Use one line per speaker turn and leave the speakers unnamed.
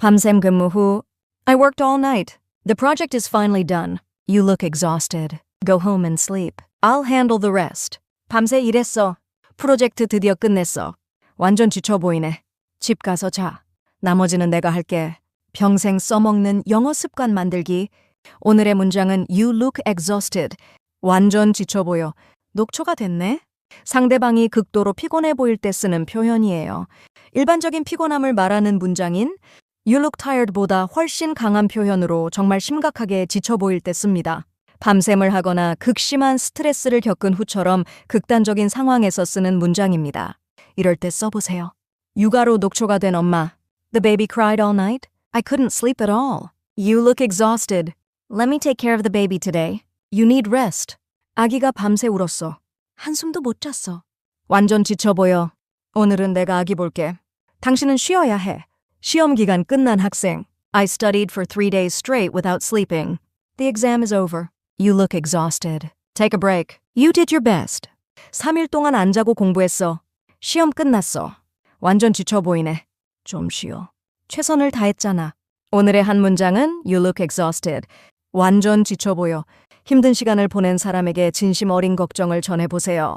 밤샘 근무 후 I worked all night. The project is finally done. You look exhausted. Go home and sleep. I'll handle the rest. 밤새 일했어. 프로젝트 드디어 끝냈어. 완전 지쳐 보이네. 집 가서 자. 나머지는 내가 할게. 평생 써먹는 영어 습관 만들기. 오늘의 문장은 You look exhausted. 완전 지쳐 보여. 녹초가 됐네. 상대방이 극도로 피곤해 보일 때 쓰는 표현이에요. 일반적인 피곤함을 말하는 문장인 You look tired보다 훨씬 강한 표현으로 정말 심각하게 지쳐 보일 때 씁니다. 밤샘을 하거나 극심한 스트레스를 겪은 후처럼 극단적인 상황에서 쓰는 문장입니다. 이럴 때 써보세요. 육아로 녹초가 된 엄마. The baby cried all night. I couldn't sleep at all. You look exhausted. Let me take care of the baby today. You need rest. 아기가 밤새 울었어. 한숨도 못 잤어. 완전 지쳐 보여. 오늘은 내가 아기 볼게. 당신은 쉬어야 해. 시험 기간 끝난 학생. I studied for three days straight without sleeping. The exam is over. You look exhausted. Take a break. You did your best. 3일 동안 안 자고 공부했어. 시험 끝났어. 완전 지쳐 보이네. 좀 쉬어. 최선을 다했잖아. 오늘의 한 문장은 You look exhausted. 완전 지쳐 보여. 힘든 시간을 보낸 사람에게 진심 어린 걱정을 전해보세요.